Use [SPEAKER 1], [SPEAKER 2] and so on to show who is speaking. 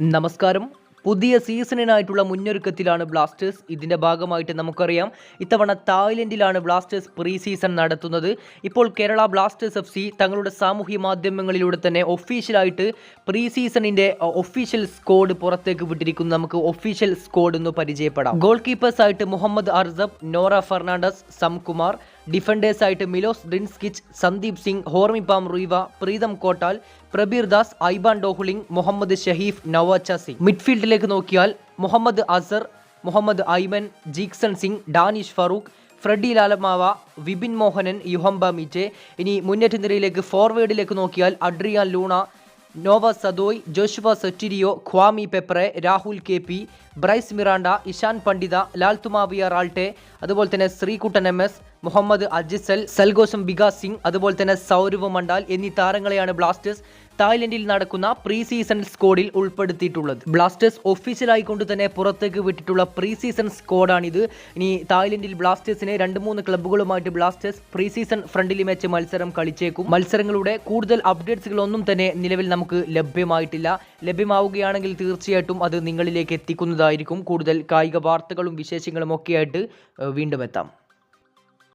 [SPEAKER 1] നമസ്കാരം. പുതിയ സീസണിനായിട്ടുള്ള മുന്നൊരുക്കത്തിലാണ് ബ്ലാസ്റ്റേഴ്സ്. ഇതിന്റെ ഭാഗമായിട്ട് നമുക്കറിയാം ഇത്തവണ തായ്ലൻഡിലാണ് ബ്ലാസ്റ്റേഴ്സ് പ്രീ സീസൺ നടത്തുന്നത്. ഇപ്പോൾ കേരള ബ്ലാസ്റ്റേഴ്സ് എഫ് സി തങ്ങളുടെ സാമൂഹ്യ മാധ്യമങ്ങളിലൂടെ തന്നെ ഒഫീഷ്യലായിട്ട് പ്രീ സീസണിന്റെ ഒഫീഷ്യൽ സ്കോഡ് പുറത്തേക്ക് വിട്ടിരിക്കുന്നു. നമുക്ക് ഒഫീഷ്യൽ സ്കോഡ് ഒന്ന് പരിചയപ്പെടാം. ഗോൾ കീപ്പേഴ്സായിട്ട് മുഹമ്മദ് അർസബ് നോറ ഫെർണാണ്ടസ് സംകുമാർ ഡിഫൻഡേഴ്സ് ആയിട്ട് Milos Drincic Sandeep Singh Hormipam Ruivah Pritam Kotal Prabir Das IBAN Dohling Muhammad Saheef Naocha Singh. മിഡ്ഫീൽഡിലേക്ക് നോക്കിയാൽ മുഹമ്മദ് അസർ മുഹമ്മദ് ഐമൻ ജീക്സൺ സിംഗ് ഡാനിഷ് ഫറൂഖ് ഫ്രെഡി ലാലമാവ വിപിൻ മോഹനൻ യുഹംബ മിറ്റെ ഇനി മുന്നേറ്റ നിരയിലേക്ക് ഫോർവേഡിലേക്ക് നോക്കിയാൽ Adrian Luna Noah Sadaoui Joshua Sotirio Kwame Peprah Rahul K P Bryce Miranda Ishan Pandita Lalthuammawia Ralte അതുപോലെ തന്നെ ശ്രീകുട്ടൻ എം എസ് മുഹമ്മദ് അജിസൽ സൽഗോസം ബികാസ് സിംഗ് അതുപോലെ തന്നെ സൗരവ് മണ്ടാൽ എന്നീ താരങ്ങളെയാണ് ബ്ലാസ്റ്റേഴ്സ് തായ്ലൻഡിൽ നടക്കുന്ന പ്രീ സീസൺ സ്കോഡിൽ ഉൾപ്പെടുത്തിയിട്ടുള്ളത്. ബ്ലാസ്റ്റേഴ്സ് ഒഫീഷ്യലായി കൊണ്ട് തന്നെ പുറത്തേക്ക് വിട്ടിട്ടുള്ള പ്രീ സീസൺ സ്കോഡാണിത് ഇനി തായ്ലൻഡിൽ ബ്ലാസ്റ്റേഴ്സിനെ രണ്ട് മൂന്ന് ക്ലബ്ബുകളുമായിട്ട് Blasters pre season friendly match മത്സരം കളിച്ചേക്കും. മത്സരങ്ങളുടെ കൂടുതൽ അപ്ഡേറ്റ്സുകളൊന്നും തന്നെ നിലവിൽ നമുക്ക് ലഭ്യമായിട്ടില്ല. ലഭ്യമാവുകയാണെങ്കിൽ തീർച്ചയായിട്ടും അത് നിങ്ങളിലേക്ക് എത്തിക്കുന്നതായിരിക്കും. കൂടുതൽ കായിക വാർത്തകളും വിശേഷങ്ങളും ഒക്കെയായിട്ട് വീണ്ടും എത്താം.